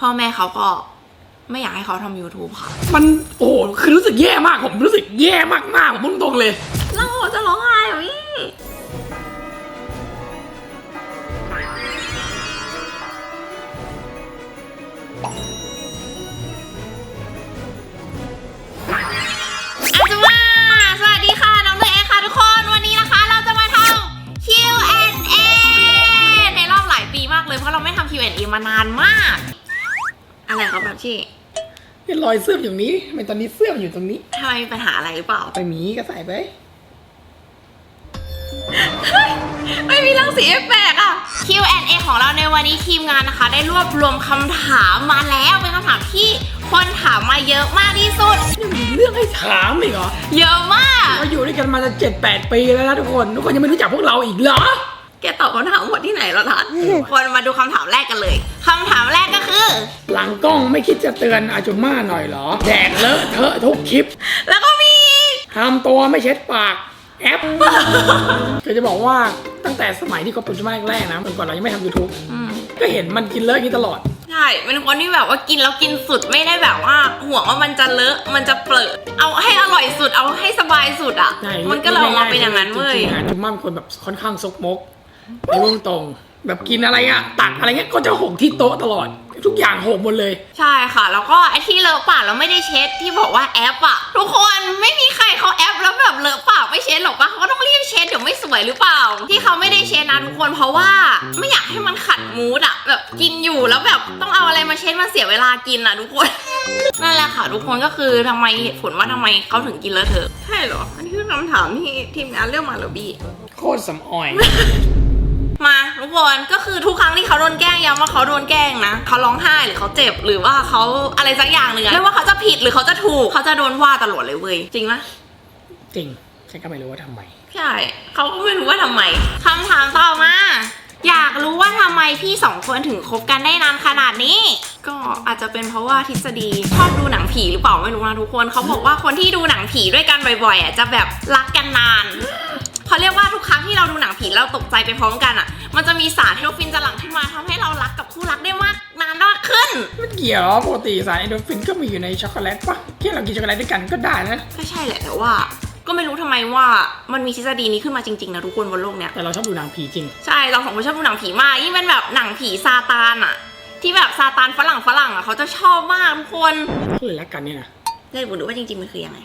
พ่อแม่เขาก็ไม่อยากให้เขาทำ YouTube ค่ะ มันโอ้โหคือรู้สึกแย่มากผมรู้สึกแย่มากๆผมพูดตรงๆเลย เราจะร้องไห้เหรอพี่ อาจมาสวัสดีค่ะ น้องเนยเองค่ะทุกคน วันนี้นะคะเราจะมาทำ Q&A ในรอบหลายปีมากเลย เพราะเราไม่ทำ Q&A มานานมาก อะไรครับแบบชี่นี่รอยเสื้ออยู่ตรงนี้ทำไมตอนนี้เสื้อมันอยู่ตรงนี้ ทำไมมีปัญหาอะไรหรือเปล่า ไปหมีก็ใส่ไป ไม่มีรังสีเอฟเฟกต์อะ Q&A ของเราในวันนี้ทีมงานนะคะ ได้รวบรวมคำถามมาแล้วเป็นคำถามที่คนถามมาเยอะมากที่สุด ยังมีเรื่องให้ถามอีกเหรอ เยอะมาก เราอยู่ด้วยกันมาจะเจ็ดแปดปีแล้วนะทุกคน ทุกคนยังไม่รู้จักพวกเราอีกเหรอ แกตอบคำถามหมดที่ไหนแล้วทันคนมาดูคำถามแรกกันเลยคำถามแรกก็คือ หลังกล้องไม่คิดจะเตือนอาจุม่าหน่อยเหรอ แดกเลอะเทอะทุกคลิปแล้วก็มีอีกทำตัวไม่เช็ดปากแอปคือจะบอกว่าตั้งแต่สมัยที่เขาปัจจุบันแรกๆนะเมื่อก่อนเรายังไม่ทำ YouTube อืมก็เห็นมันกินเลอะอย่างนี้ตลอด ใช่เป็นคนที่แบบว่ากินแล้วกินสุดไม่ได้แบบว่าห่วงว่ามันจะเลอะมันจะเปรอะเอาให้อร่อยสุดเอาให้สบายสุดอะ ใช่มันก็เลยออกมาเป็นอย่างนั้นเว้ย จริงๆอะจุม่าเป็นคนแบบค่อนข้างซกมก ในวงตรงๆแบบกินอะไรอะตักอะไรเงี้ยก็จะหกที่โต๊ะตลอด ทุกอย่างหกหมดเลย ใช่ค่ะ แล้วก็ไอ้ที่เลอะปากแล้วไม่ได้เช็ดที่บอกว่าแอปอะทุกคนไม่มีใครเขาแอปแล้วแบบเลอะปากไม่เช็ดหรอกปะเขาก็ต้องรีบเช็ดเดี๋ยวไม่สวยหรือเปล่า ที่เขาไม่ได้เช็ดนะทุกคนเพราะว่าไม่อยากให้มันขัดมูดอะแบบกินอยู่แล้วแบบต้องเอาอะไรมาเช็ดมาเสียเวลากินอะทุกคน นั่นแหละค่ะทุกคนก็คือทำไมเหตุผลว่าทำไมเขาถึงกินเลอะเทอะใช่เหรออันนี้คือคำถามที่ทีมงานเลือกมาเหรอบี้โคตรสำออย มาทุกคนก็คือทุกครั้งที่เขาโดนแกล้งย้ำว่าเขาโดนแกล้งนะเขาร้องไห้หรือเขาเจ็บหรือว่าเขาอะไรสักอย่างหนึ่งอะไม่ว่าเขาจะผิดหรือเขาจะถูกเขาจะโดนว่าตลอดเลยเว้ยจริงไหมจริงฉันก็ไม่รู้ว่าทำไม ใช่เขาก็ไม่รู้ว่าทำไมคำถามต่อมา อยากรู้ว่าทำไมพี่สองคนถึงคบกันได้นานขนาดนี้ ก็อาจจะเป็นเพราะว่าทฤษฎีชอบดูหนังผีหรือเปล่าไม่รู้นะทุกคนเขาบอกว่าคนที่ดูหนังผีด้วยกันบ่อยๆอะจะแบบรักกันนาน เขาเรียกว่าทุกครั้งที่เราดูหนังผีเราตกใจไปพร้อมกันอะ มันจะมีสารเทโรฟินจะหลั่งขึ้นมาทำให้เรารักกับคู่รักได้มากนานมากขึ้น มันเกี่ยวปกติสารเอนโดรฟินก็มีอยู่ในช็อกโกแลตปะแค่เรากินช็อกโกแลตด้วยกันก็ได้นะ ก็ใช่แหละแต่ว่า ก็ไม่รู้ทำไมว่ามันมีทฤษฎีนี้ขึ้นมาจริงๆนะทุกคนบนโลกเนี้ยแต่เราชอบดูหนังผีจริง ใช่เราสองคนชอบดูหนังผีมากยิ่งเป็นแบบหนังผีซาตานอะที่แบบซาตานฝรั่งฝรั่งอะเขาจะชอบมากทุกคนก็เลยรักกันเนี่ยนะเลยบุญรู้ว่าจริงๆมันคือยังไง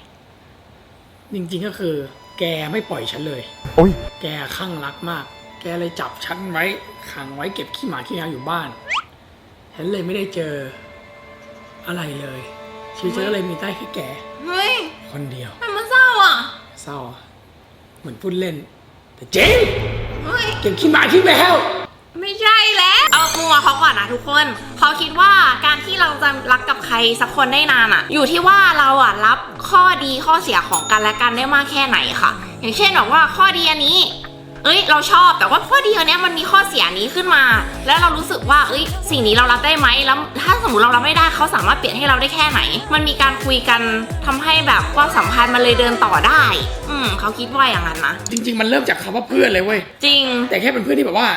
จริงๆก็คือ แกไม่ปล่อยฉันเลย โอ้ย แกข้างรักมาก แกเลยจับฉันไว้ขังไว้เก็บขี้หมาขี้แมวอยู่บ้าน ฉันเลยไม่ได้เจออะไรเลย ชีวิตฉันก็เลยมีได้แค่แกเฮ้ยคนเดียว มันมันเศร้าอะเศร้าอะเหมือนพูดเล่น แต่จริงเฮ้ย เก็บขี้หมาขี้แมว ไม่ใช่แล้ว เอามุมมองเขาก่อนนะทุกคนเขาคิดว่าการที่เราจะรักกับใครสักคนได้นานอะอยู่ที่ว่าเราอะรับข้อดีข้อเสียของกันและกันได้มากแค่ไหนค่ะ อย่างเช่นแบบว่าข้อดีอันนี้เอ้ยเราชอบแต่ว่าข้อดีอันเนี้ยมันมีข้อเสียนี้ขึ้นมา แล้วเรารู้สึกว่าเอ้ยสิ่งนี้เรารับได้ไหมแล้วถ้าสมมติเรารับไม่ได้เขาสามารถเปลี่ยนให้เราได้แค่ไหน มันมีการคุยกันทำให้แบบความสัมพันธ์มันเลยเดินต่อได้ อืมเขาคิดว่าอย่างนั้นนะจริง ๆ มันเริ่มจากคำว่าเพื่อนเลยเว้ยจริง แต่แค่เป็นเพื่อนที่แบบว่า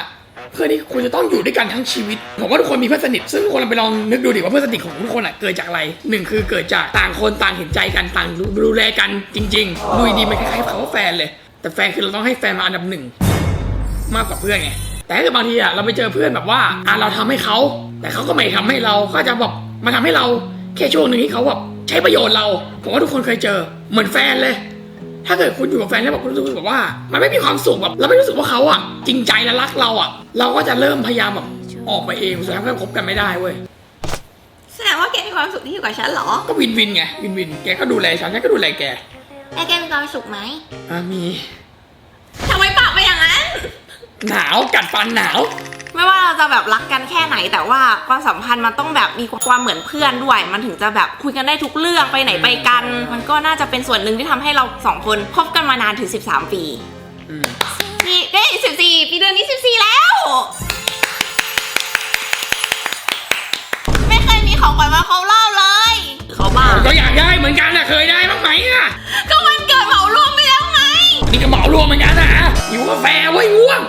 เพื่อนที่คุณจะต้องอยู่ด้วยกันทั้งชีวิต ผมว่าทุกคนมีเพื่อนสนิท ซึ่งคนเราไปลองนึกดูดิว่าเพื่อนสนิทของทุกคนอะเกิดจากอะไรหนึ่งคือเกิดจากต่างคนต่างเห็นใจกันต่างดูดูแลกันจริงๆดูดีมันคล้ายๆคำว่าแฟนเลย แต่แฟนคือเราต้องให้แฟนมาอันดับหนึ่งมากกว่าเพื่อนไงแต่ถ้าเกิดบางทีอะเราไปเจอเพื่อนแบบว่าอะเราทำให้เขาแต่เขาก็ไม่ทำให้เราก็จะแบบมาทำให้เราแค่ช่วงหนึ่งที่เขาแบบใช้ประโยชน์เราผมว่าทุกคนเคยเจอเหมือนแฟนเลย ถ้าเกิดคุณอยู่กับแฟนแล้วแบบคุณรู้สึกแบบว่า มันไม่มีความสุขแบบเราไม่รู้สึกว่าเขาอะ จริงใจและรักเราอะ เราก็จะเริ่มพยายามแบบออกไปเองสุดท้ายก็คบกันไม่ได้เว้ยแสดงว่าแกมีความสุขที่อยู่กับฉันเหรอ ก็วินวินไงวินวินแกก็ดูแลฉันฉันก็ดูแลแกแล้วแกมีความสุขไหมอะมี ทำไมปากไปอย่างนั้น หนาวกัดฟันหนาว ไม่ว่าเราจะแบบรักกันแค่ไหน แต่ว่าความสัมพันธ์มันต้องแบบมีความเหมือนเพื่อนด้วย มันถึงจะแบบคุยกันได้ทุกเรื่องไปไหนไปกัน มันก็น่าจะเป็นส่วนหนึ่งที่ทำให้เราสองคนคบกันมานานถึง 13 ปีอืม นี่เอ้ย14 ปีเดือนนี้ 14 แล้ว ไม่เคยมีของขวัญมาเขาเล่าเลย เขาบ้า ก็อยากได้เหมือนกันนะเคยได้บ้างไหมอะก็ นี่ก็หมอรวมเหมือนกันนะอยู่กาแฟไว้ยวง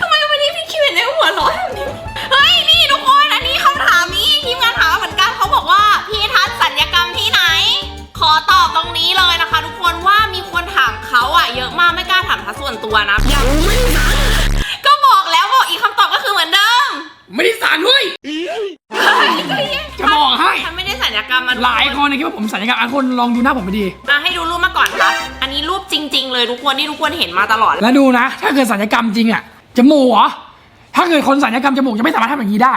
ทำไมวันนี้พี่คิวเห็นในหัวร้อนแบบนี้ เฮ้ยนี่ทุกคนอันนี้คำถามนี้ทีมงานถามเหมือนกันเขาบอกว่าพี่ทัศน์สัญญกรรมที่ไหน ขอตอบตรงนี้เลยนะคะ ทุกคนว่ามีคนถามเขาอะเยอะมากไม่กล้าถามทัศน์ส่วนตัวนะอยังไม่นงก็บอกแล้วบอกอีกคำตอบก็คือเหมือนเดิม ไม่ได้สารเว้ยจะบอกให้ ฉันไม่ได้สัญญกรรมมาหลายคนเนี่ยคิดว่าผมสัญญกรรมอะคนลองดูหน้าผมไปดี อะให้ดูรูปมาก่อนครับ อันนี้รูปจริง ๆ เลยทุกคนที่ทุกคนเห็นมาตลอด แล้วดูนะ ถ้าเกิดสัญญกรรมจริงอะจมูกเหรอถ้าเกิดคนสัญญกรรมจมูกจะไม่สามารถทำอย่างนี้ได้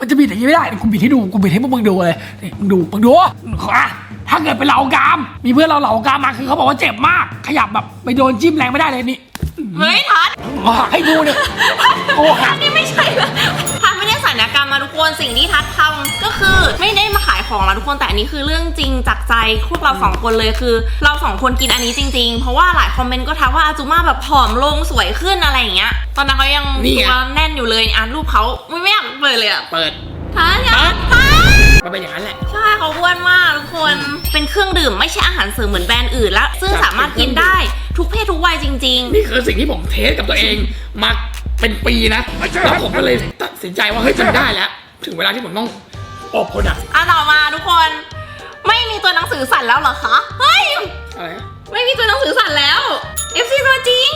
มันจะบิดอย่างนี้ไม่ได้กูบิดให้ดูกูบิดให้พวกมึงดูเลยนี่มึงดูมึงดูอะถ้าเกิดเป็นเหลากราม มีเพื่อนเราเหลากรามมาคือเขาบอกว่าเจ็บมาก ขยับแบบไปโดนจิ้มแรงไม่ได้เลยนี่ เฮ้ยทัดอะให้ดูเนี่ยโอ้หักนี่ไม่ใช่ละทัดไม่ได้สัญญกรรมมาทุกคนสิ่งที่ทัดทำก็คือไม่ได้มาขายของแล้วทุกคนแต่อันนี้คือเรื่องจริงจากใจพวกเราสองคนเลยคือ เราสองคนกินอันนี้จริง ๆ เพราะว่าหลายคอมเมนต์ก็ทักว่าอาจูมาแบบผอมลงสวยขึ้นอะไรอย่างเงี้ย ตอนนั้นเขายังนี่ไงตัวแน่นอยู่เลยอ่านรูปเขาไม่ไม่อยากเปิดเลยอะเปิดทัดอยากทัด มันเป็นอย่างนั้นแหละ ใช่เขาอ้วนมากทุกคน เป็นเครื่องดื่มไม่ใช่อาหารเสริมเหมือนแบรนด์อื่นแล้วซึ่งสามารถกินได้ทุกเพศทุกวัยจริง นี่คือสิ่งที่ผมเทสกับตัวเองมาเป็นปีนะ แล้วผมก็เลยตัดสินใจว่าเฮ้ยมันได้แล้ว ถึงเวลาที่ผมต้องออกโปรดักต์ๆอะต่อมาทุกคน ไม่มีตัวหนังสือสั่นแล้วเหรอคะ เฮ้ย อะไรนะไม่มีตัวหนังสือสั่นแล้ว FC ตัวจริง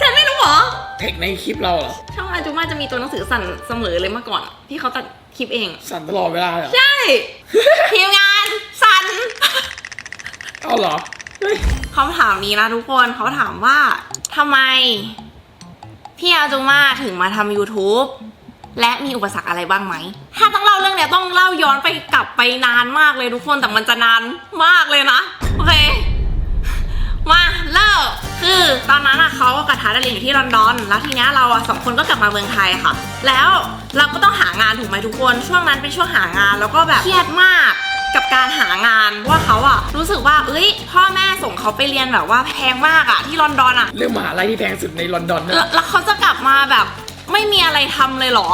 แต่ไม่รู้เหรอ เทคในคลิปเราเหรอ ช่องอาจูมาจะมีตัวหนังสือสั่นเสมอเลยเมื่อก่อนที่เขาตัดคลิปเอง สั่นตลอดเวลาเลยเหรอ ใช่ ทีมงานสั่นเอาเหรอเฮ้ยคำถามนี้นะทุกคนเขาถามว่าทำไม พี่อาจูมาถึงมาทำ YouTube และมีอุปสรรคอะไรบ้างไหม ถ้าต้องเล่าเรื่องเนี้ยต้องเล่าย้อนไปกลับไปนานมากเลยทุกคนแต่มันจะนานมากเลยนะ โอเค มาเริ่มคือตอนนั้นอะเขากับทัศน์อะเรียนอยู่ที่ลอนดอน แล้วทีเนี้ยเราอะสองคนก็กลับมาเมืองไทยค่ะ แล้วเราก็ต้องหางานถูกไหมทุกคน ช่วงนั้นเป็นช่วงหางานแล้วก็แบบเครียดมากกับการหางานว่าเขาอะรู้สึกว่าเอ้ย พ่อแม่ส่งเขาไปเรียนแบบว่าแพงมากอะที่ลอนดอนอะเรื่องมหาลัยที่แพงสุดในลอนดอนนะแล้วแล้วเขาจะกลับมาแบบไม่มีอะไรทำเลยเหรอ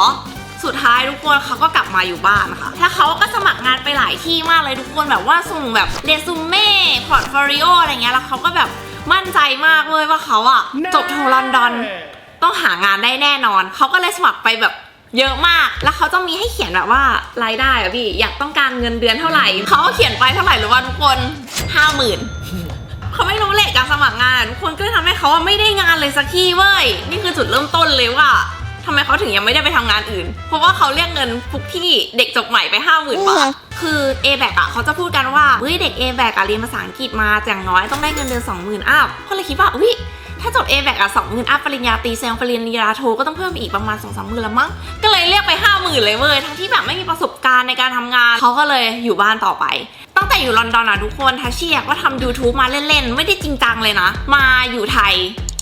สุดท้ายทุกคนเขาก็กลับมาอยู่บ้านค่ะถ้าเขาก็สมัครงานไปหลายที่มากเลยทุกคนแบบว่าส่งแบบเรซูเม่พอร์ตโฟลิโออะไรเงี้ยแล้วเขาก็แบบมั่นใจมากเลยว่าเขาอะจบโทลอนดอนต้องหางานได้แน่นอน เขาก็เลยสมัครไปแบบเยอะมาก แล้วเขาจะมีให้เขียนแบบว่ารายได้อะพี่ อยากต้องการเงินเดือนเท่าไหร่ เขาก็เขียนไปเท่าไหร่หรือว่าทุกคนห้าหมื่นเขาไม่รู้เลทการสมัครงานทุกคนก็เลยทำให้เขาอะไม่ได้งานเลยสักที่เว้ย นี่คือจุดเริ่มต้นเลยว่า ทำไมเขาถึงยังไม่ได้ไปทำงานอื่น เพราะว่าเขาเรียกเงินทุกที่เด็กจบใหม่ไปห้าหมื่นบาทคือ a b a c อะเขาจะพูดกันว่าเฮ้ยเด็ก a b a c อะเรียนภาษาอังกฤษมาอย่างน้อยต้องได้เงินเดือนสองหมื่นอัพเขาเลยคิดว่าอุ้ยถ้าจบ a b a c อะสองหมื่นอัพปริญญาตรีแซงปริญญาโทก็ต้องเพิ่มอีกประมาณสองสามหมื่นละมั้งก็เลยเรียกไปห้าหมื่นเลยเว้ยทั้งที่แบบไม่มีประสบการณ์ในการทำงานเขาก็เลยอยู่บ้านต่อไป ตั้งแต่อยู่ลอนดอนอะทุกคนทัชชี่อะก็ทำ YouTube มาเล่นๆ ไม่ได้จริงจังเลยนะ มาอยู่ไทย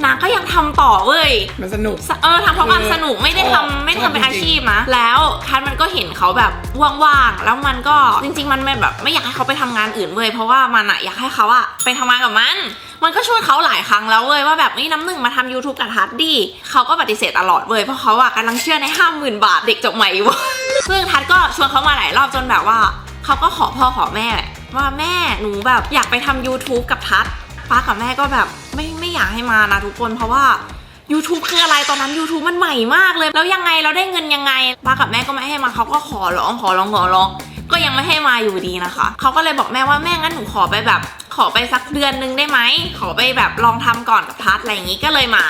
นางก็ยังทำต่อเว้ย มันสนุก เออทำเพราะความสนุกไม่ได้ชอบทำไม่ได้ทำเป็นชอบจริงๆอาชีพนะแล้วทันมันก็เห็นเขาแบบว่างๆแล้วมันก็จริง ๆ มันไม่แบบไม่อยากให้เขาไปทำงานอื่นเว้ยเพราะว่ามันอะอยากให้เขาอะไปทำงานกับมัน มันก็ช่วยเขาหลายครั้งแล้วเว้ยว่าแบบนี่น้ำหนึ่งมาทำ YouTube กับทัดดีเขาก็ปฏิเสธตลอดเว้ยเพราะเขาอะกำลังเชื่อในห้าหมื่นบาทเด็กจบใหม่อยู่ ซึ่งทัดก็ชวนเขามาหลายรอบจนแบบว่า เขาก็ขอพ่อขอแม่ ว่าแม่หนูแบบอยากไปทำ YouTube กับทัดป้ากับแม่ก็แบบไม่ไม่อยากให้มานะทุกคนเพราะว่า YouTube คืออะไรตอนนั้น YouTube มันใหม่มากเลย แล้วยังไงเราได้เงินยังไงป้ากับแม่ก็ไม่ให้มาเขาก็ขอร้องขอร้องขอร้อง ก็ยังไม่ให้มาอยู่ดีนะคะเขาก็เลยบอกแม่ว่าแม่งั้นหนูขอไปแบบ ขอไปสักเดือนนึงได้ไหมขอไปแบบลองทำก่อนกับทัศอะไรอย่างงี้ก็เลยมา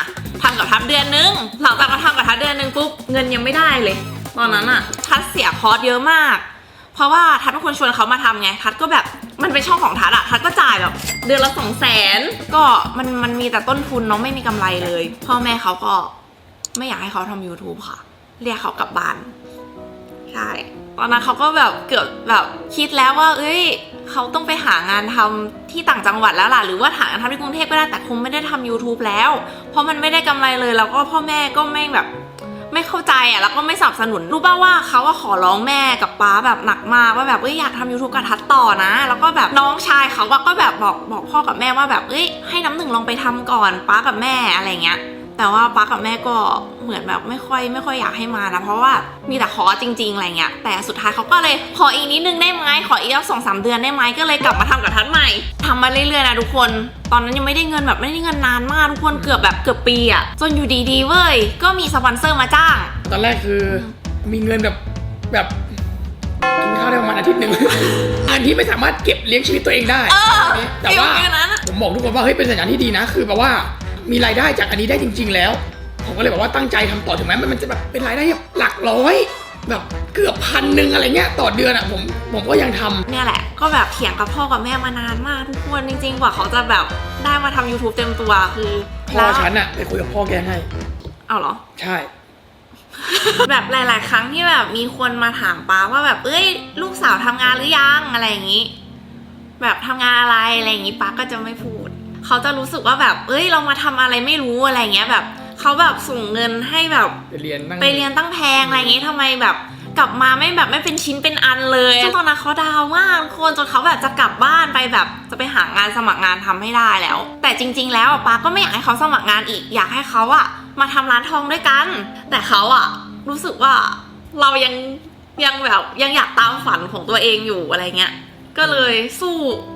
ทำกับทัศเดือนนึงหลังจากมาทำกับทัศเดือนนึงปุ๊บเงินยังไม่ได้เลย ตอนนั้นอะทัศเสียคอร์สเยอะมาก เพราะว่าทัศน์เป็นคนชวนเขามาทำไง ทัศน์ก็แบบมันเป็นช่องของทัศน์อะทัศน์ก็จ่ายแบบเดือนละสองแสนก็มันมันมีแต่ต้นทุนเนาะไม่มีกำไรเลย พ่อแม่เขาก็ไม่อยากให้เขาทำ YouTube ค่ะ เรียกเขากลับบ้าน ใช่ ตอนนั้นเขาก็แบบเกือบแบบคิดแล้วว่า เอ้ย เขาต้องไปหางานทำที่ต่างจังหวัดแล้วล่ะ หรือว่าหางานทำที่กรุงเทพก็ได้แต่คงไม่ได้ทำ YouTube แล้ว เพราะมันไม่ได้กำไรเลย แล้วก็พ่อแม่ก็ไม่แบบ ไม่เข้าใจอะแล้วก็ไม่สนับสนุนรู้ป่าว่าเขาว่าขอร้องแม่กับป้าแบบหนักมากว่าแบบเอ้ยอยากทำยูทูบกับทัดต่อนะ แล้วก็แบบน้องชายเขาว่าก็แบบบอกบอกพ่อกับแม่ว่าแบบเอ้ยให้น้ำหนึ่งลองไปทำก่อนป้ากับแม่อะไรเงี้ย แต่ว่าป้ากับแม่ก็เหมือนแบบไม่ค่อยไม่ค่อยอยากให้มานะเพราะว่ามีแต่ขอจริง ๆอะไรเงี้ยแต่สุดท้ายเขาก็เลยขออีกนิดนึงได้ไหมขออีกสักสองสามเดือนได้ไหมก็เลยกลับมาทำกับทัดใหม่ทำมาเรื่อยๆนะทุกคน ตอนนั้นยังไม่ได้เงินแบบไม่ได้เงินนานมากทุกคนเกือบแบบเกือบปีอะจนอยู่ดีๆเว้ยก็มีสปอนเซอร์มาจ้าง ตอนแรกคือมีเงินแบบแบบกินข้าวได้ประมาณอาทิตย์หนึ่งอันที่ไม่สามารถเก็บเลี้ยงชีวิตตัวเองได้เออแต่ว่าฟิลนั้นอะผมบอกทุกคนว่าเฮ้ยเป็นสัญญาณที่ดีนะ คือแบบว่า มีรายได้จากอันนี้ได้จริง ๆ แล้ว ผมก็เลยบอกว่าตั้งใจทำต่อถึงแม้มันจะแบบเป็นรายได้แบบหลักร้อย แบบเกือบพันหนึ่งอะไรเงี้ยต่อเดือนอะผมผมก็ยังทำเนี่ยแหละ ก็แบบเถียงกับพ่อกับแม่มานานมากทุกคนจริง ๆ กว่าเขาจะแบบได้มาทำ YouTube เต็มตัวคือพ่อฉันอะไปคุยกับพ่อแกให้เอาเหรอ ใช่แบบหลาย ๆ ครั้งที่แบบมีคนมาถามป้าว่าแบบเอ้ย ลูกสาวทำงานหรือยังอะไรอย่างนี้ แบบทำงานอะไรอะไรอย่างนี้ป้าก็จะไม่พูด เขาจะรู้สึกว่าแบบ เอ้ย เรามาทำอะไรไม่รู้อะไรเงี้ยแบบเขาแบบส่งเงินให้แบบไปเรียนนั่งไปเรียนตั้งแพงอะไรอย่างงี้ทำไมแบบกลับมาไม่แบบไม่เป็นชิ้นเป็นอันเลยซึ่งตอนนั้นเขาดาวมากทุกคนจนเขาแบบจะกลับบ้านไปแบบจะไปหางานสมัครงานทำให้ได้แล้ว แต่จริง ๆ แล้วอะป้าก็ไม่อยากให้เขาสมัครงานอีก อยากให้เขาอะมาทำร้านทองด้วยกัน แต่เขาอะรู้สึกว่าเรายังยังแบบยังอยากตามฝันของตัวเองอยู่อะไรเงี้ย ก็เลยสู้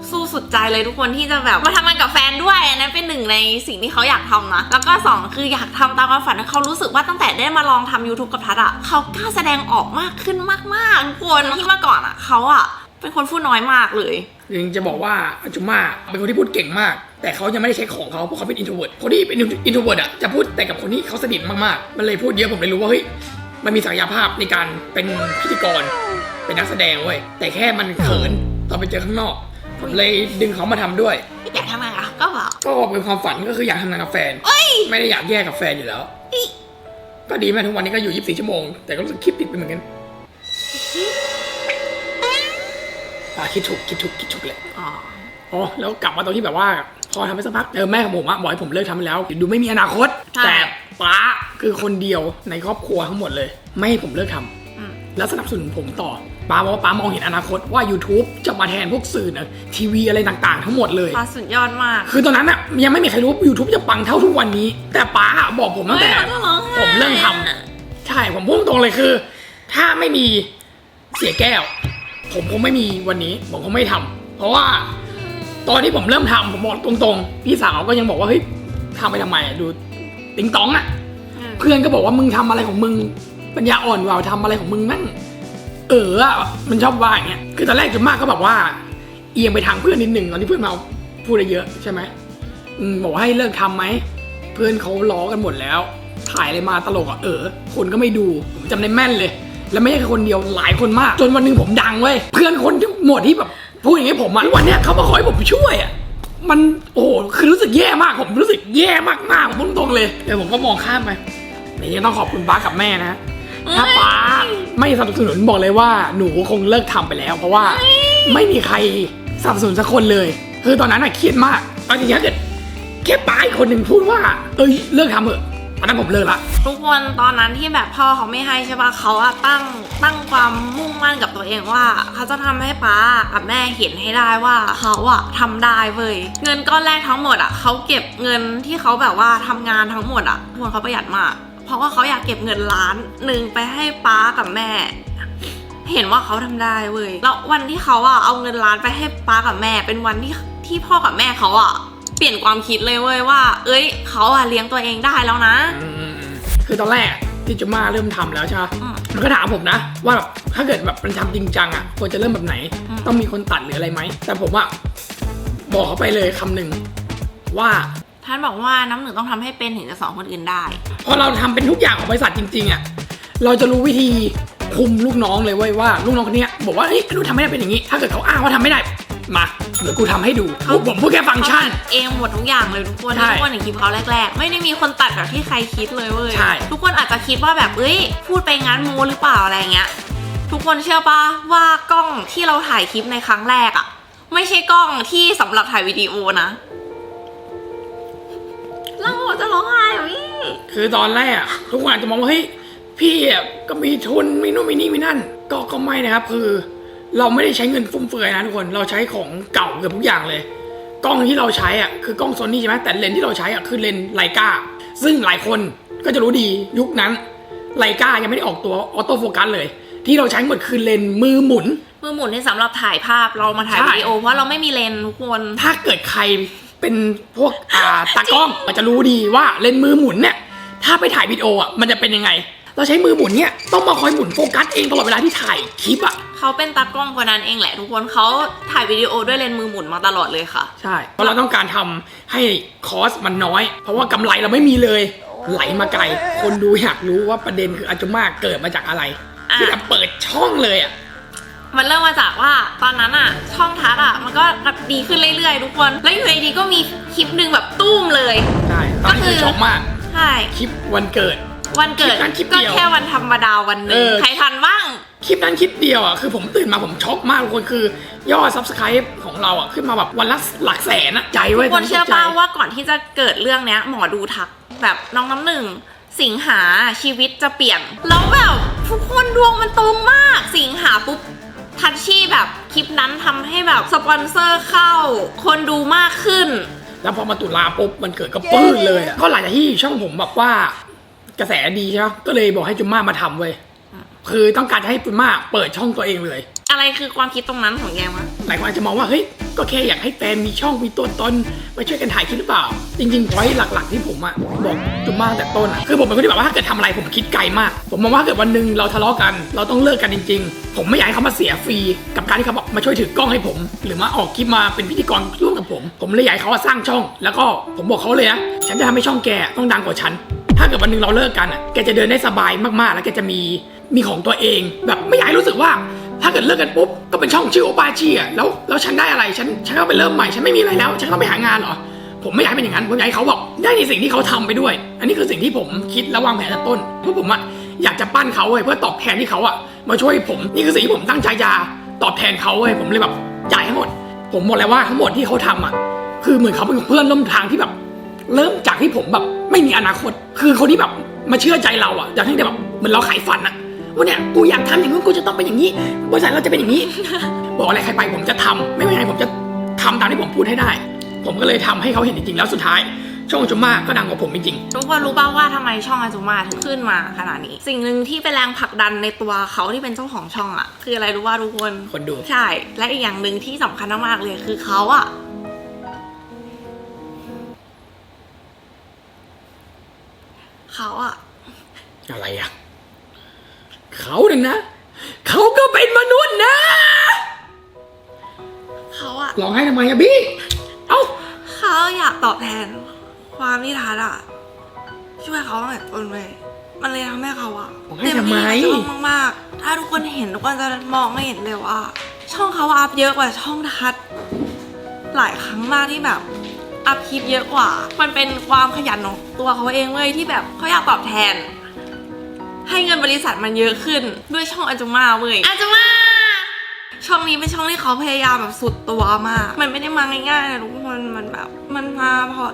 สู้สุดใจเลยทุกคนที่จะแบบมาทำงานกับแฟนด้วยอันนั้นเป็นหนึ่งในสิ่งที่เขาอยากทำนะแล้วก็สองคืออยากทำตามความฝันเขารู้สึกว่าตั้งแต่ได้มาลองทำ YouTube กับทัศน์อะเขากล้าแสดงออกมากขึ้นมากๆทุกคนที่เมื่อก่อนอะเขาอะเป็นคนพูดน้อยมากเลย จริงๆจะบอกว่าอาจุมาเป็นคนที่พูดเก่งมาก แต่เขายังไม่ได้ใช้ของเขาเพราะเขาเป็นอินโทรเวิร์ดคนที่เป็นอินโทรเวิร์ดอะจะพูดแต่กับคนที่เขาสนิทมากๆ มันเลยพูดเยอะผมเลยรู้ว่าเฮ้ยมันมีศักยภาพในการเป็นพิธีกร เป็นนักแสดงเว้ยแต่แค่มันเขิน ตอนไปเจอข้างนอก ผมเลยดึงเขามาทำด้วย อยากทำอะไรอะก็บอก ก็เป็นความฝันก็คืออยากทำงานกับแฟนไม่ได้อยากแยกกับแฟนอยู่แล้วก็ดีแม่ทุกวันนี้ก็อยู่ 24 ชั่วโมง แต่ก็รู้สึกคิดติดไปเหมือนกันอะคิดถูกคิดถูกคิดถูกแหละอ๋อ อ๋อแล้วกลับมาตอนที่แบบว่า พอทำไปสักพักเออแม่ของผมอะบอกให้ผมเลิกทำไปแล้ว ดูไม่มีอนาคตแต่ป้าคือคนเดียวในครอบครัวทั้งหมดเลย ไม่ให้ผมเลิกทำอืม แล้วสนับสนุนผมต่อป้าบอกว่าป้ามองเห็นอนาคตว่า YouTube จะมาแทนพวกสื่อนะทีวีอะไรต่างๆ ทั้งหมดเลย ป้าสุดยอดมากคือตอนนั้นอะยังไม่มีใครรู้ว่า YouTube จะปังเท่าทุกวันนี้ แต่ป้าบอกผมตั้งแต่ เฮ้ยเราก็ร้องไห้ผมเริ่มทำใช่ผมพูดตรงเลยคือ ถ้าไม่มีเสียแก้ว ผมคงไม่มีวันนี้ ผมคงไม่ทำเพราะว่า ตอนที่ผมเริ่มทำผมบอกตรงๆ พี่สาวก็ยังบอกว่าเฮ้ยทำไปทำไมอะดูติงตองอะอืมเพื่อนก็บอกว่ามึงทำอะไรของมึง ปัญญาอ่อนว่ะทำอะไรของมึงแม่งเอออะมันชอบว่าอย่างเงี้ยคือตอนแรกจุดมากก็แบบว่า เอียงไปทางเพื่อนนิดหนึ่งตอนที่เพื่อนมาพูดอะไรเยอะใช่ไหมอืมบอกว่าให้เลิกทำไหมเพื่อนเขาล้อกันหมดแล้ว ถ่ายอะไรมาตลกอะเออ คนก็ไม่ดูผมจำได้แม่นเลย แล้วไม่ใช่แค่คนเดียวหลายคนมาก จนวันหนึงผมดังเว้ยเพื่อนคนที่หมดที่แบบพูดอย่างนี้ผมอะวันเนี้ยเขามาขอให้ผมช่วยอะมันโอ้โหคือรู้สึกแย่มากผมรู้สึกแย่มากๆผมพูดตรงๆเลยแต่ผมก็มองข้ามไปนี่ยังต้องขอบคุณป้ากับแม่นะ ถ้าป้าไม่สนับสนุนบอกเลยว่าหนูคงเลิกทำไปแล้ว เพราะว่าไม่มีใครสนับสนุนสักคนเลย คือตอนนั้นอะเครียดมากเอาจริงๆถ้าเกิดแค่ป้าอีกคนหนึ่งพูดว่า เอ้ยเลิกทำเถอะตอนนั้นผมเลิกละทุกคนตอนนั้นที่แบบพ่อเขาไม่ให้ใช่ปะเขาอะตั้งตั้งความมุ่งมั่นกับตัวเองว่า เขาจะทำให้ป้ากับแม่เห็นให้ได้ว่าเขาอะทำได้เว้ยเงินก้อนแรกทั้งหมดอะเขาเก็บเงินที่เขาแบบว่าทำงานทั้งหมดอะทุกคนเขาประหยัดมาก เพราะว่าเขาอยากเก็บเงินล้านหนึ่งไปให้ป้ากับแม่ เห็นว่าเขาทำได้เว้ยแล้ววันที่เขาอะเอาเงินล้านไปให้ป้ากับแม่ เป็นวันที่ที่พ่อกับแม่เขาอะเปลี่ยนความคิดเลยเว้ยว่า เอ้ย เขาอะเลี้ยงตัวเองได้แล้วนะ คือตอนแรกที่จะมาเริ่มทำแล้วใช่ไหมอืมมันก็ถามผมนะ ว่าแบบถ้าเกิดแบบมันทำจริงจังอะควรจะเริ่มแบบไหนอืมต้องมีคนตัดหรืออะไรไหมแต่ผมอะบอกเขาไปเลยคำหนึ่งว่า ท่านบอกว่าน้ำหนึ่งต้องทำให้เป็นถึงจะสอนคนอื่นได้ พอเราทำเป็นทุกอย่างของบริษัทจริงๆอะเราจะรู้วิธีคุมลูกน้องเลยเว้ยว่าลูกน้องคนเนี้ยบอกว่าเฮ้ยกูทำไม่ได้เป็นอย่างนี้ ถ้าเกิดเขาอ้างว่าทำไม่ได้มาเดี๋ยวกูทำให้ดูเขาผมพูดแค่ฟังก์ชันเขาตัดเองหมดทุกอย่างเลยทุกคนใช่ทุกคนในคลิปเขาแรกๆ ไม่ได้มีคนตัดแบบที่ใครคิดเลยเว้ย ใช่ ทุกคนอาจจะคิดว่าแบบเอ้ย พูดไปงั้นโมหรือเปล่าอะไรเงี้ย ทุกคนเชื่อปะว่ากล้องที่เราถ่ายคลิปในครั้งแรกอะไม่ใช่กล้องที่สำหรับถ่ายวิดีโอนะ เราจะร้องไห้เหรอพี่คือตอนแรกอะทุกคนอาจจะมองว่าเฮ้ยพี่อะก็มีทุนมีนู่นมีนี่มีนั่น ก็ก็ไม่นะครับ คือ เราไม่ได้ใช้เงินฟุ่มเฟือยนะทุกคนเราใช้ของเก่าเกือบทุกอย่างเลย กล้องที่เราใช้อะคือกล้องโซนี่ใช่ไหมแต่เลนส์ที่เราใช้อะคือเลนส์ไลกาซึ่งหลายคนก็จะรู้ดียุคนั้นไลกายังไม่ได้ออกตัวออโต้โฟกัสเลย ที่เราใช้หมดคือเลนส์มือหมุนมือหมุนที่สำหรับถ่ายภาพเรามาถ่ายใช่วิดีโอเพราะเราไม่มีเลนส์ทุกคน ถ้าเกิดใคร เป็นพวกอ่าตากล้องมันจะรู้ดีว่าเลนส์มือหมุนเนี่ยถ้าไปถ่ายวิดีโออะมันจะเป็นยังไง เราใช้มือหมุนเนี่ยต้องมาคอยหมุนโฟกัสเองตลอดเวลาที่ถ่ายคลิปอะเขาเป็นตากล้องคนนั้นเองแหละทุกคนเขาถ่ายวิดีโอด้วยเลนส์มือหมุนมาตลอดเลยค่ะ ใช่เพราะเราต้องการทำให้คอสมันน้อย เพราะว่ากำไรเราไม่มีเลย ไหลมาไกล คนดูอยากรู้ว่าประเด็นคืออาจุมาเกิดมาจากอะไรอะ ที่แบบเปิดช่องเลยอะ มันเริ่มมาจากว่าตอนนั้นอะช่องทัดอะมันก็ดีขึ้นเรื่อยๆทุกคน แล้วอยู่ดีๆก็มีคลิปหนึ่งแบบตุ้มเลย ใช่ตอนนี้คือช็อกมาก ใช่ คลิปวันเกิด วันเกิดคลิปนั้นคลิปก็เดียวแค่วันธรรมดาวันหนึ่เองอใครทันบ้าง คลิปนั้นคลิปเดียวอะคือผมตื่นมาผมช็อกมากทุกคนคือยอดซับสไคร b ์ของเราอะขึ้นมาแบบวันละหลักแสนอะใจเว้ยคนเชื่อตนป่านั้นตกใจว่าก่อนที่จะเกิดเรื่องเนี้ยหมอดูทักแบบน้องน้ำหนึ่งสิงหาชีวิตจะเปลี่ยน แล้วแบบทุกคนดวงมันตรงมาก สิงหาปุ๊บ ทัชชี่แบบคลิปนั้นทำให้แบบสปอนเซอร์เข้า คนดูมากขึ้น แล้วพอมาตุลาปุ๊บมันเกิดก็ปื้นเลยอะก็หลังจากที่ช่องผมแบบว่า กระแสดีใช่ไหมก็เลยบอกให้จุมม่ามาทำเว้ยคือต้องการจะให้จุมม่าเปิดช่องตัวเองเลย อะไรคือความคิดตรงนั้นของแยมะหลายคนอาจจะมองว่าเฮ้ยก็แค่อยากให้แฟนมีช่องมีตัวตนมาช่วยกันถ่ายคลิปหรือเปล่า จริงๆพอยหลักๆที่ผมอะบอกจุมมาตั้งแต่ต้นอะคือผมเป็นคนที่แบบว่าถ้าเกิดทำอะไรผมคิดไกลมาก ผมมองว่าถ้าเกิดวันหนึ่งเราทะเลาะกัน เราต้องเลิกกันจริง ๆ ผมไม่อยากให้เขามาเสียฟรีกับการที่เขาบอกมาช่วยถือกล้องให้ผม หรือมาออกคลิปมาเป็นพิธีกรร่วมกับผม ผมเลยอยากให้เขาอะสร้างช่อง แล้วก็ผมบอกเขาเลยนะฉันจะทำให้ช่องแกต้องดังกว่าฉัน ถ้าเกิดวันหนึ่งเราเลิกกันอะ แกจะเดินได้สบายมากๆ แล้วแกจะมีมีของตัวเอง แบบไม่อยากให้รู้สึกว่า ถ้าเกิดเลิกกันปุ๊บก็เป็นช่องชื่อโอปาชีอะแล้วแล้วฉันได้อะไรฉันฉันก็ไปเริ่มใหม่ฉันไม่มีอะไรแล้ว ฉันก็ต้องไปหางานเหรอผมไม่อยากให้เป็นอย่างนั้นผมอยากให้เขาบอกได้ในสิ่งที่เขาทำไปด้วย อันนี้คือสิ่งที่ผมคิดและวางแผนตั้งต้นเพราะผมอะอยากจะปั้นเขาเว้ยเพื่อตอบแทนที่เขาอะมาช่วยผมนี่คือสิ่งที่ผมตั้งใจจะตอบแทนเขาเว้ยผมเลยแบบจ่ายให้หมด ผมบอกเลยว่าทั้งหมดที่เขาทำอะคือเหมือนเขาเป็นเพื่อนร่วมทางที่แบบ เริ่มจากที่ผมแบบไม่มีอนาคต คือคนที่แบบมาเชื่อใจเราอะจากที่แบบเหมือนเราขายฝันอะ ว่าเนี่ยกูอยากทำอย่างนู้นกูจะต้องเป็นอย่างนี้บริษัทเราจะเป็นอย่างนี้ บอกอะไรใครไปผมจะทำไม่เป็นไรผมจะทำตามที่ผมพูดให้ได้ ผมก็เลยทำให้เขาเห็นจริงๆแล้วสุดท้าย ช่องจุมม่าก็ดังกว่าผมจริงทุกคนรู้ป่าวว่าทำไมช่องอาจุมาถึงขึ้นมาขนาดนี้ สิ่งหนึ่งที่เป็นแรงผลักดันในตัวเขาที่เป็นเจ้าของช่องอะคืออะไรรู้ว่าทุกคนๆคนดู ใช่ และอีกอย่างหนึ่งที่สำคัญมากๆเลยคือเขาอะเขาอะอะไรอะ เขาเนี่ยนะ เขาก็เป็นมนุษย์นะเขาอะร้องให้ทำไมอะบี้ เอ้าเขาอยากตอบแทน ความที่ทัดอะช่วยเขาตั้งแต่ต้นเลยมันเลยทำให้เขาอะร้องให้ทำไมเต็ที่กับช่องมากๆ ถ้าทุกคนเห็นทุกคนจะมองไม่เห็นเลยว่า ช่องเขาอัพเยอะกว่าช่องทัด หลายครั้งมากที่แบบ อัพคลิปเยอะกว่า มันเป็นความขยันของตัวเขาเองเว้ยที่แบบเขาอยากตอบแทน ให้เงินบริษัทมันเยอะขึ้น ด้วยช่องอาจุมาเว้ยอาจุมาช่องนี้เป็นช่องที่เขาพยายามแบบสุดตัวมาก มันไม่ได้มาง่ายๆนะทุกคนมันแบบ มันมาเพราะ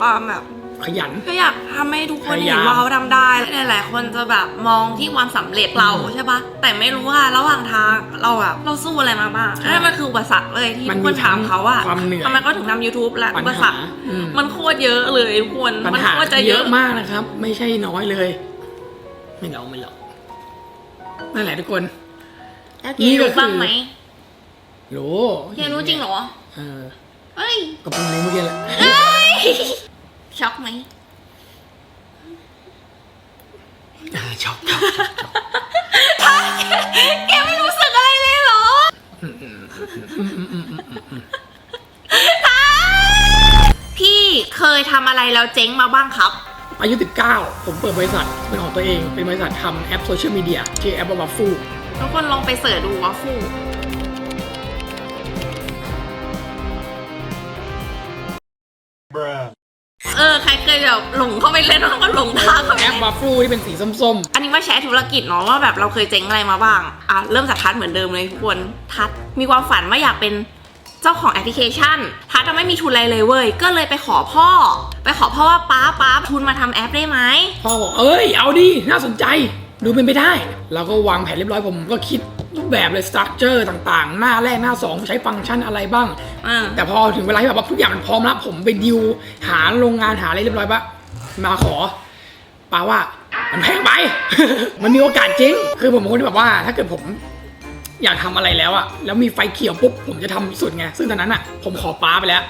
ความแบบขยันก็อยากทำให้ทุกคนพยาเห็ยามนว่าเขาทำได้หลายๆคนจะแบบมองที่ความสำเร็จเราใช่ปะแต่ไม่รู้ว่าระหว่างทางเราแบบเราสู้อะไรมาบ้างนั่นมันคืออุปสรรคเลยที่มันทุกคนถามเขาว่าความเหนื่อยทำไมเขาถึงทำ YouTube และปัญอุปสรหารคอืมมันโคตรเยอะเลยทุกคนปัญมันหาโคตรจะเยเยอะอะมากนะครับ ไม่ใช่น้อยเลย ไม่หรอกไม่หรอกนั่นแหละทุกคน แล้วนี่เกก็รู้คือ บ้างไหมรู้เกรู้จริงเหรอเออเฮ้ยก็เพิ่งรู้เมื่อกี้แหละช็อกไหมอ่าชอบชอบชอบชอบแกไม่รู้สึกอะไรเลยเหรอพี่เคยทำอะไรแล้วเจ๊งมาบ้างครับ อายุ 19 ผมเปิดบริษัทเป็นของตัวเอง เป็นบริษัททำแอปโซเชียลมีเดียชื่อแอปบัฟฟูทุกคนลองไปเสิร์ชดูว่าฟูเออ ใครเคยแบบหลงเข้าไปเล่นแล้วก็หลงทางเข้าไปแอปเล่นบัฟฟูที่เป็นสีส้มอันนี้ว่าแชร์ธุรกิจเนาะว่าแบบเราเคยเจ๊งอะไรมาบ้าง อะ เริ่มจากทัดเหมือนเดิมเลยทุกคนทัดมีความฝันว่าอยากเป็น เจ้าของแอปพลิเคชันทัดจะไม่มีทุนอะไรเลยเว้ย ก็เลยไปขอพ่อ ไปขอพ่อว่าป้าป้าทุนมาทำแอปได้ไหมๆพ่อบอกเอ้ย เอาดิ น่าสนใจ ดูเป็นไปได้ เราก็วางแผนเรียบร้อยผมก็คิดรูปแบบเลยสตรัคเจอร์ต่างๆ หน้าแรกหน้าสองใช้ฟังก์ชันอะไรบ้างอืมแต่พอถึงเวลาที่แบบว่าทุกอย่างมันพร้อมแล้วผมไปดิวหาโรงงานหาอะไรเรียบร้อยปะมาขอปาว่ามันแพงไป มันมีโอกาสจริง คือผมเป็นคนที่แบบว่า ถ้าเกิดผม อยากทำอะไรแล้วอะแล้วมีไฟเขียวปุ๊บผมจะทำสุดไง ซึ่งตอนนั้นอะผมขอป้าไปแล้ว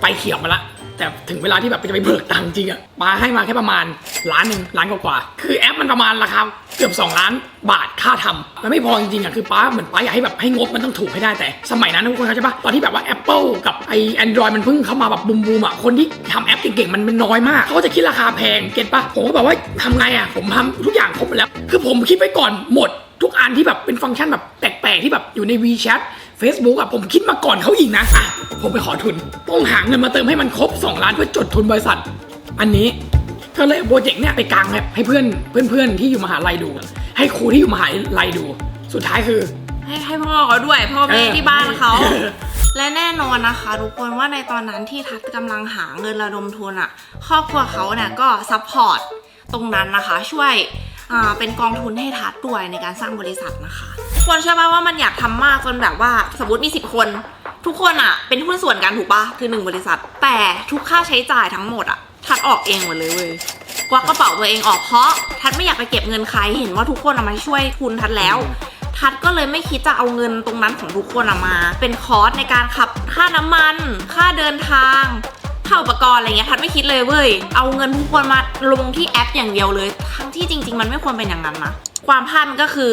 ไฟเขียวมาละ แต่ถึงเวลาที่แบบจะไปเบิกตังค์จริงอะป้าให้มาแค่ประมาณล้านหนึ่งล้านกว่าๆคือแอปมันประมาณราคาเกือบ 2 ล้านบาทค่าทำมันไม่พอจริงๆอะคือป้าเหมือนป้าอยากให้แบบให้งบมันต้องถูกให้ได้แต่ สมัยนั้นนะทุกคนเข้าใจปะตอนที่แบบว่า Apple กับไอแอนดรอยมันเพิ่งเข้ามาแบบบูมบูมๆอะคนที่ทำแอปเก่งๆมันเป็นน้อยมากเขาก็จะคิดราคาแพงเก็ตปะผมก็แบบว่าทำไงอะผมทำทุกอย่างครบแล้ว คือผมคิดไว้ก่อนหมด ทุกอันที่แบบเป็นฟังก์ชันแบบแปลกๆ ที่แบบอยู่ใน WeChat Facebook อะผมคิดมาก่อนเขาอีกนะอะผมไปขอทุน ต้องหาเงินมาเติมให้มันครบ 2 ล้านเพื่อจดทุนบริษัท อันนี้ก็เลยเอาโปรเจกต์เนี่ยไปกลางแบบให้เพื่อนเพื่อนๆที่อยู่มหาลัยดู ให้ครูที่อยู่มหาลัยดู สุดท้ายคือ ให้ให้พ่อเขาด้วยพ่อแม่เออที่บ้านเขาเออและแน่นอนนะคะ ทุกคนว่าในตอนนั้นที่ทัศน์กำลังหาเงินระดมทุนอะครอบครัวเขาเนี่ยก็ซัพพอร์ตตรงนั้นนะคะ ช่วยอ่า เป็นกองทุนให้ทัศน์ด้วยในการสร้างบริษัทนะคะควรเชื่อป่ะว่ามันอยากทำมากจนแบบว่าสมมติมี 10 คน ทุกคนอะเป็นหุ้นส่วนกันถูกปะคือหนึ่งบริษัท แต่ทุกค่าใช้จ่ายทั้งหมดอะทัดออกเองหมดเลยเว้ยกวักกระเป๋าตัวเองออกเพราะทัดไม่อยากไปเก็บเงินใครเห็นว่าทุกคนเอามาช่วยทุนทัดแล้ว ทัดก็เลยไม่คิดจะเอาเงินตรงนั้นของทุกคนอะมา เป็นคอร์สในการขับค่าน้ำมัน ค่าเดินทาง ค่าอุปกรณ์อะไรเงี้ยทัดไม่คิดเลยเว้ย เอาเงินทุกคนมาลงที่แอปอย่างเดียวเลย ทั้งที่จริง ๆ มันไม่ควรเป็นอย่างนั้นนะความพลาดมันก็คือ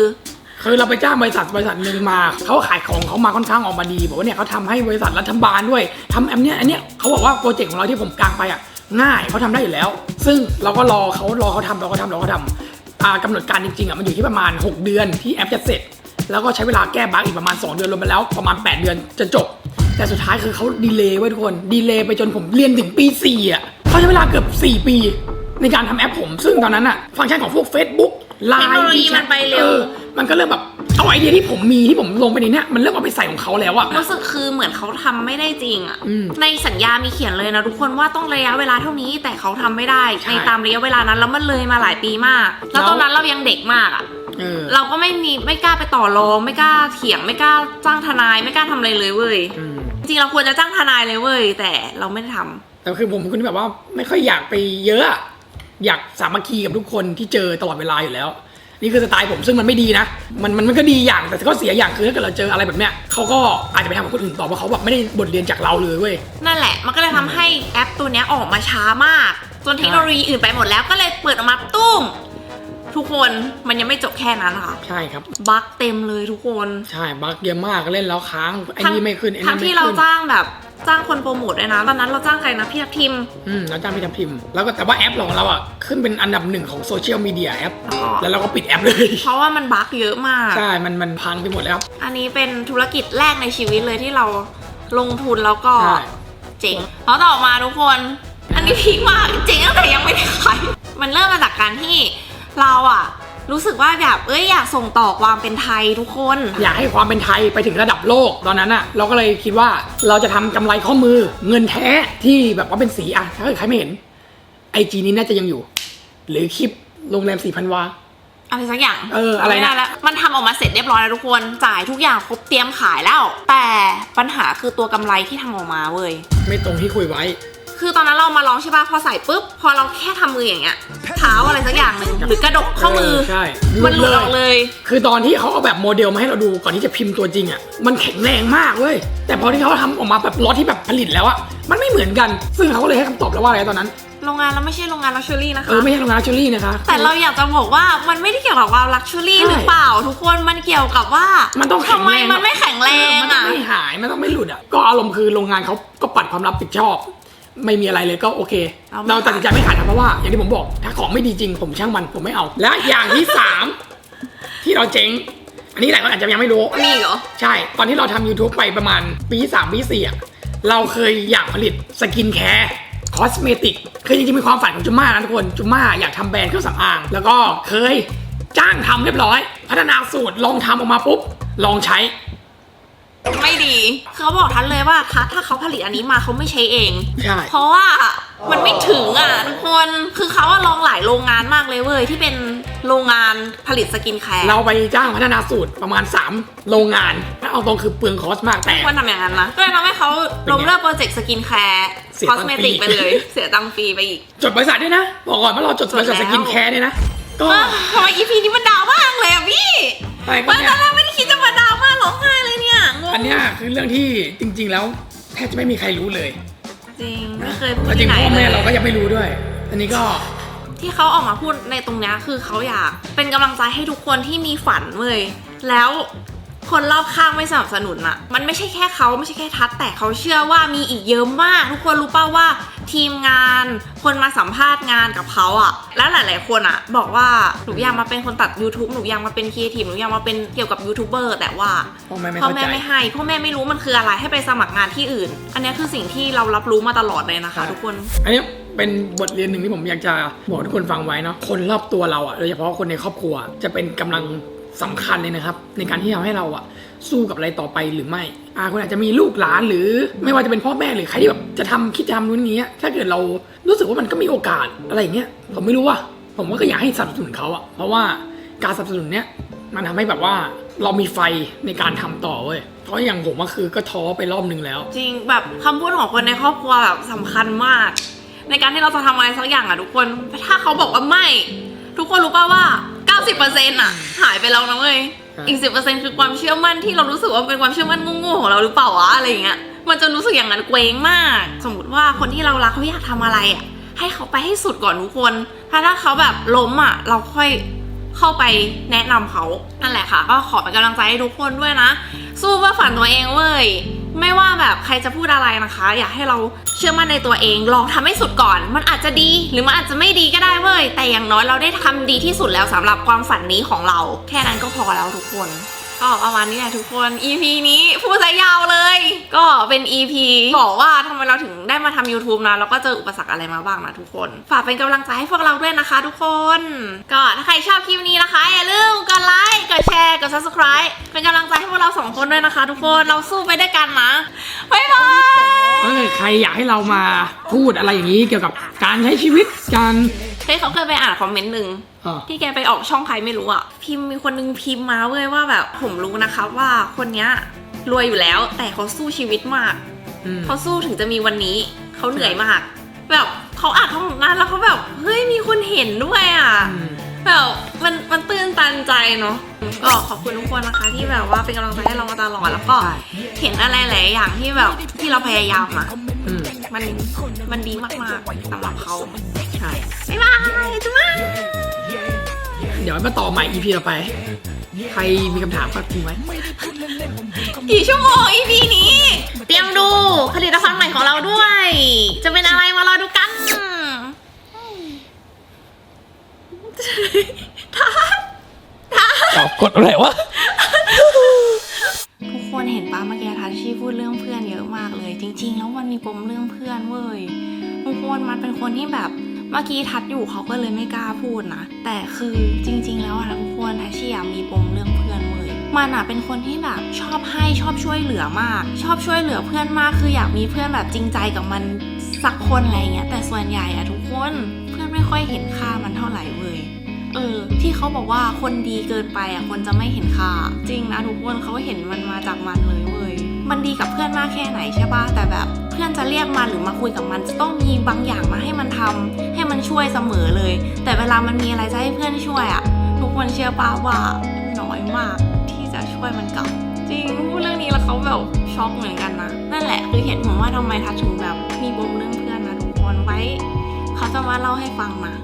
คือเราไปจ้างบริษัทบริษัทหนึ่งมาเขาขายของเขามาค่อนข้างออกมาดีบอกว่าเนี่ยเขาทำให้บริษัทรัฐบาลด้วยทำแอปเนี้ยอันเนี้ยเขาบอกว่าโปรเจกต์ของเราที่ผมกางไปอะง่ายเขาทำได้อยู่แล้ว ซึ่งเราก็รอเขารอเขาทำเราก็ทำเราก็ทำกำหนดการจริงๆอะมันอยู่ที่ประมาณ 6 เดือนที่แอปจะเสร็จ แล้วก็ใช้เวลาแก้บั๊กอีกประมาณ 2 เดือนรวมไปแล้วประมาณ 8 เดือนจะจบ แต่สุดท้ายคือเขาดีเลย์ไว้ทุกคนดีเลย์ไปจนผมเรียนถึงปี4อะเขาใช้เวลาเกือบ 4 ปี ในการทำแอปผม ซึ่งตอนนั้นอะฟังก์ชันของพวก Facebook ไลเทคโนน์โลยีมันไปเร็ว มันก็เริ่มแบบเอาไอเดียที่ผมมีที่ผมลงไปในเนี้ยมันเริ่มเอาไปใส่ของเขาแล้วอะ รู้สึกคือเหมือนเขาทำไม่ได้จริงอะอืมในสัญญามีเขียนเลยนะทุกคนว่าต้องระยะเวลาเท่านี้แต่เขาทำไม่ได้ใช่ในตามระยะเวลานั้นแล้วมันเลยมาหลายปีมาก แล้วแล้ว ตอนนั้นเรายังเด็กมากอะเออ เราก็ไม่มีไม่กล้าไปต่อรองไม่กล้าเถียงไม่กล้าจ้างทนายไม่กล้าทำอะไรเลยเว้ย อืม จริงๆเราควรจะจ้างทนายเลยเว้ย แต่เราไม่ได้ทำแต่คือผมเป็นคนที่แบบว่าไม่ค่อยอยากไปเยอะอะอยากสามัคคีกับทุกคนที่เจอตลอดเวลาอยู่แล้ว นี่คือสไตล์ผมซึ่งมันไม่ดีนะ มันมันมันก็ดีอย่างแต่ก็เสียอย่างคือถ้าเกิดเราเจออะไรแบบเนี้ยเขาก็อาจจะไปทำกับคนอื่นต่อเพราะเขาแบบไม่ได้บทเรียนจากเราเลยเว้ยนั่นแหละ มันก็เลยทำให้แอปตัวเนี้ยออกมาช้ามาก จนเทคโนโลยีอื่นไปหมดแล้วก็เลยเปิดออกมาตุ้ม ทุกคนมันยังไม่จบแค่นั้นค่ะ ใช่ครับบั๊กเต็มเลยทุกคน ใช่บั๊กเยอะมากเล่นแล้วค้างไอ้นี่ไม่ขึ้นไอ้ทั้นั่งนไม่ที่เราขึ้นจ้างแบบจ้างคนโปรโมทด้วยนะ ตอนนั้นเราจ้างใครนะ พี่ทับทิม อืมแล้วจ้างพี่ทำพิมพ์แล้วก็แต่ว่าแอปของเราอะ ขึ้นเป็นอันดับหนึ่งของโซเชียลมีเดียแอปอ๋อแล้วเราก็ปิดแอปเลย เพราะว่ามันบั๊กเยอะมาก ใช่ มันมันพังไปหมดแล้ว อันนี้เป็นธุรกิจแรกในชีวิตเลยที่เราลงทุนแล้วก็ใช่เจ๋งเพราะต่อมาทุกคน อันนี้พีคมากเจ๋งตั้งแต่ยังไม่ได้ขายมันเริ่มมาจากการที่ เราอะรู้สึกว่าแบบเอ้ยอยากส่งต่อความเป็นไทยทุกคน อยากให้ความเป็นไทยไปถึงระดับโลกตอนนั้นอะเราก็เลยคิดว่าเราจะทำกำไรข้อมือเงินแท้ที่แบบว่าเป็นสีอะถ้าเกิดใครไม่เห็นไอจีนี้น่าจะยังอยู่ หรือคลิปโรงแรมสี่พันวา อะไรสักอย่างเอออะไรนะ ม่ด้แล้วมันทำออกมาเสร็จเรียบร้อยแล้วทุกคน จ่ายทุกอย่างครบเตรียมขายแล้ว แต่ปัญหาคือตัวกำไรที่ทำออกมาเว้ย ไม่ตรงที่คุยไว้ คือตอนนั้นเรามาลองใช่ป่ะพอใส่ปุ๊บ พอเราแค่ทำมืออย่างเงี้ยเท้าอะไรสักอย่างหนึ่งหรือกระดกข้อมือ ใช่มันหลุดออกเลย คือตอนที่เขาเอาแบบโมเดลมาให้เราดูก่อนที่จะพิมพ์ตัวจริงอะมันแข็งแรงมากเว้ยแต่พอที่เขาทำออกมาแบบล็อตที่แบบผลิตแล้วอะมันไม่เหมือนกัน ซึ่งเขาก็เลยให้คำตอบแล้วว่าอะไรตอนนั้นโรงงานเราไม่ใช่โรงงานลักชัวรี่นะคะเออไม่ใช่โรงงานชูรี่นะคะ แต่เราอยากจะบอกว่ามันไม่ได้เกี่ยวกับความลักชัวรี่ใช่หรือเปล่า ทุกคนมันเกี่ยวกับว่า มันต้องแข็ทำงไมแรงมันไม่แข็งแรงมันต้ออะ งไม่หายมันต้องไม่หลุดอะก็อารมณ์คือโรงงานเขาก็ปัดความรับผิดชอบ ไม่มีอะไรเลยก็โอเค เอาไม่เราตัดสินใจไม่ขายนะเพราะว่า อย่างที่ผมบอก ถ้าของไม่ดีจริงผมช่างมันผมไม่เอา และอย่างที่สามที่เราเจ๊ง อันนี้หลายคนอาจจะยังไม่รู้ มีเหรอ ใช่ ตอนที่เราทำ YouTube ไปประมาณปีสามปีสี่อะเราเคยอยากผลิตสกินแคร์คอสเมติกคือจริงๆมีความฝันของจุมม่านะทุกคนจุมม่าอยากทำแบรนด์เครื่องสำอาง แล้วก็เคยจ้างทำเรียบร้อย พัฒนาสูตรลองทำออกมาปุ๊บ ลองใช้ ไม่ดีเขาบอกทันเลยว่าทัดถ้าเขาผลิตอันนี้มาเขาไม่ใช้เอง ใช่ เพราะว่ามันไม่ถึงอะทุกคนคือเขาอะลองหลายโรงงานมากเลยเว้ยที่เป็นโรงงานผลิตสกินแคร์เราไปจ้างพัฒนาสูตรประมาณ 3 โรงงานถ้าเอาตรงคือเปลืองคอสมากแต่ ควรทำอย่างนั้นนะก็เลยทำให้เขาล้มเลิกโปรเจกต์สกินแคร์เสียคตัองสค์เมติกฟรีไปเลย เสียตังค์ฟรีไปอีก จดบริษัทด้วยนะ บอกก่อนว่าเราจดบริษัทจสดแล้วกินแคร์เนี่ยนะ ก็เอ้อทำไมอีพีนี้มันดาวมากเลยอะพี่อะไรก็ว่าเนี่ตอยนแรกไม่ได้คิดจะมาดาวมากร้องไห้เลยเนี่ยงง อันเนี้ยคือเรื่องที่จริง ๆ แล้วแทบจะไม่มีใครรู้เลยจริงไม่เคยพูดแล้วจริที่งไหนพ่อเลแม่ยเราก็ยังไม่รู้ด้วย อันนี้ก็ที่เขาออกมาพูดในตรงเนี้ยคือเขาอยากเป็นกำลังใจให้ทุกคนที่มีฝันเว้ยแล้วคนรอบข้างไม่สนับสนุนอะมันไม่ใช่แค่เขาไม่ใช่แค่ทัศน์แต่เขาเชื่อว่ามีอีกเยอะมาก ทุกคนรู้ป่าว่า ทีมงาน คนมาสัมภาษณ์งานกับเขาอะแล้วหลาย ๆ คนอะบอกว่าหนูอยากมาเป็นคนตัด YouTube หนูอยากมาเป็นครีเอทีฟหนูอยากมาเป็นเกี่ยวกับยูทูบเบอร์แต่ว่าพ่อแม่ไม่พ่อเข้าแม่ใจ ไม่ให้พ่อแม่ไม่รู้มันคืออะไรให้ไปสมัครงานที่อื่น อันเนี้ยคือสิ่งที่เรารับรู้มาตลอดเลยนะคะ ทุกคน อันนี้เป็นบทเรียนหนึ่งที่ผมอยากจะบอกทุกคนฟังไว้เนาะคนรอบตัวเราอะโดยเฉพาะคนในครอบครัว จะเป็นกำลังสำคัญเลยนะครับ ในการที่ทำให้เราอะ สู้กับอะไรต่อไปหรือไม่อาคุณอาจจะมีลูกหลานหรือ ไม่ว่าจะเป็นพ่อแม่หรือใครที่แบบจะทำคิดจะทำนู้นนี้ถ้าเกิดเรารู้สึกว่ามันก็มีโอกาสอะไรอย่างเงี้ยผมไม่รู้ว่า ผมก็อยากให้สนับสนุนเขาอะเพราะว่าการสนับสนุนเนี้ยมันทำให้แบบว่าเรามีไฟในการทำต่อเว้ย เพราะอย่างผมก็คือก็ท้อไปรอบนึงแล้ว จริงแบบคำพูดของคนในครอบครัวแบบสำคัญมาก ในการที่เราจะทำอะไรสักอย่างอะทุกคน ถ้าเขาบอกว่าไม่ ทุกคนรู้ป่าว่า 90%อะหายไปแล้วนะเว้ย อีกสิบเปอร์เซ็นต์คือความเชื่อมั่นที่เรารู้สึกว่าเป็นความเชื่อมั่นงงๆของเราหรือเปล่าวะอะไรอย่างเงี้ยมันจะรู้สึกอย่างนั้นเกรงมาก สมมติว่าคนที่เรารักเขาอยากทำอะไรอะให้เขาไปให้สุดก่อนทุกคนถ้าถ้าเขาแบบล้มอะเราค่อยเข้าไปแนะนำเขานั่นแหละค่ะ ก็ขอเป็นกำลังใจให้ทุกคนด้วยนะ สู้เพื่อฝันตัวเองเว้ย ไม่ว่าแบบใครจะพูดอะไรนะคะ อยากให้เราเชื่อมั่นในตัวเอง ลองทำให้สุดก่อน มันอาจจะดีหรือมันอาจจะไม่ดีก็ได้เว้ยแต่อย่างน้อยเราได้ทำดีที่สุดแล้วสำหรับความฝันนี้ของเรา แค่นั้นก็พอแล้วทุกคน ก็ประมาณนี้แหละทุกคน EP นี้พูดซะยาวเลย ก็เป็น EP บอกว่าทำไมเราถึงได้มาทำ YouTube นะแล้วก็เจออุปสรรคอะไรมาบ้างนะทุกคน ฝากเป็นกำลังใจให้พวกเราด้วยนะคะ ทุกคน ก็ถ้าใครชอบคลิปนี้นะคะอย่าลืมกดไลค์กดแชร์กด subscribe เป็นกำลังใจให้พวกเราสองคนด้วยนะคะ ทุกคนเราสู้ไปด้วยกันนะบ๊ายบาย ถ้าเกิดใครอยากให้เรามาพูดอะไรอย่างนี้เกี่ยวกับการใช้ชีวิตการ เฮ้ยเขาเคยไปอ่านคอมเมนต์หนึ่งเออที่แกไปออกช่องใครไม่รู้อะพิมพ์มีคนนึงพิมพ์มาเว้ยว่าแบบผมรู้นะคะว่าคนเนี้ยรวยอยู่แล้ว แต่เขาสู้ชีวิตมาก อืม เขาสู้ถึงจะมีวันนี้ เขาเหนื่อยมาก แบบเขาอ่านคอมเมนต์นั้นแล้วเขาแบบ เฮ้ยมีคนเห็นด้วยอะ อืม แบบมันมันตื้นตันใจเนาะก็ขอบคุณทุกคนนะคะ ที่แบบว่าเป็นกำลังใจให้เรามาตลอดแล้วก็เห็นอะไรหลายอย่างที่แบบที่เราพยายามอะอืมมันมันดีมากๆสำหรับเขาใช่บ๊ายบายจุ๊บเดี๋ยวมาต่อใหม่ EP ต่อไป ใครมีคำถามฝากทิ้งไว้กี่ชั่วโมง EP นี้ เตรียมดูผลิตภัณฑ์ใหม่ของเราด้วย จะเป็นอะไรมารอดูกัน ท้าทาตอบกดอะไรวะ ทุกคนเห็นป้าเมื่อกี้ทัชชี่พูดเรื่องเพื่อนเยอะมากเลย จริง ๆ แล้วมันมีปมเรื่องเพื่อนเว้ยทุกคนมันเป็นคนที่แบบเมื่อกี้ทัดอยู่เขาก็เลยไม่กล้าพูดนะแต่คือจริง ๆ แล้วอะทุกคนทัชชี่อะมีปมเรื่องเพื่อนเว้ยมันอะเป็นคนที่แบบชอบให้ชอบช่วยเหลือมาก ชอบช่วยเหลือเพื่อนมากคืออยากมีเพื่อนแบบจริงใจกับมันสักคนอะไรเงี้ยแต่ส่วนใหญ่อะทุกคนเพื่อนไม่ค่อยเห็นค่ามันเท่าไหร่ เออ ที่เขาบอกว่าคนดีเกินไปอะคนจะไม่เห็นค่า จริงนะทุกคนเขาเห็นมันมาจากมันเลยเว้ยมันดีกับเพื่อนมากแค่ไหนใช่ปะแต่แบบเพื่อนจะเรียกมันหรือมาคุยกับมันจะต้องมีบางอย่างมาให้มันทำให้มันช่วยเสมอเลย แต่เวลามันมีอะไรจะให้เพื่อนช่วยอะทุกคนเชื่อปะว่าน้อยมากที่จะช่วยมันกลับ จริงพูดเรื่องนี้แล้วเขาแบบช็อกเหมือนกันนะนั่นแหละคือเหตุผลว่าทำไมทัดถึงแบบมีปมเรื่องเพื่อนนะทุกคนไว้ เขาจะมาเล่าให้ฟังนะ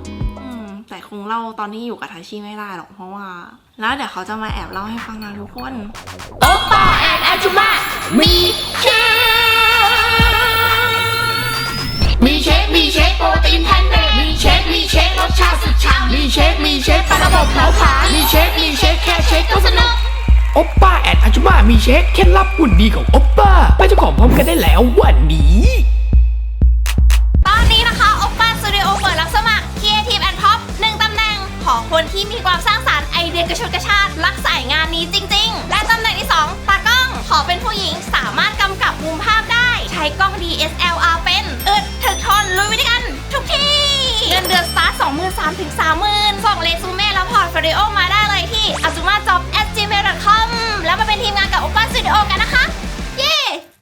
แต่คงเล่าตอนที่อยู่กับทาชิไม่ได้หรอกเพราะว่า แล้วเดี๋ยวเขาจะมาแอบเล่าให้ฟังนะทุกคนโอป้าแอนอาจุมามีเชคมีเชคมีเชคโปรตีนแพนเนดมีเชคมีเชครสชาติสุดฉ่ำมีเชคมีเชคปลาระบบเผาผลาญมีเชคมีเชคแค่เชคก็สนุกโอปป้าแอนอาจุมามีเช็คเคล็ดลับหุ่นดีของโอปป้าไปเจ้าของพร้อมกันได้แล้ววันนี้ ดียกระชุดกระชากรักสายงานนี้จริง ๆ และตำแหน่งที่2ตากล้อง ขอเป็นผู้หญิงสามารถกำกับมุมภาพได้ ใช้กล้อง DSLR เป็นอึดถึกทนลุยไปด้วยกัน ทุกที่เงินเดือนสตาร์ท2 3 0 0 0ถึง30,000ส่งเรซูเม่แล้วพอร์ตฟิโอมาได้เลยที่ a z u m a j o b gmail.com แล้วมาเป็นทีมงานกับโอป้าสตูดิโอกันนะคะ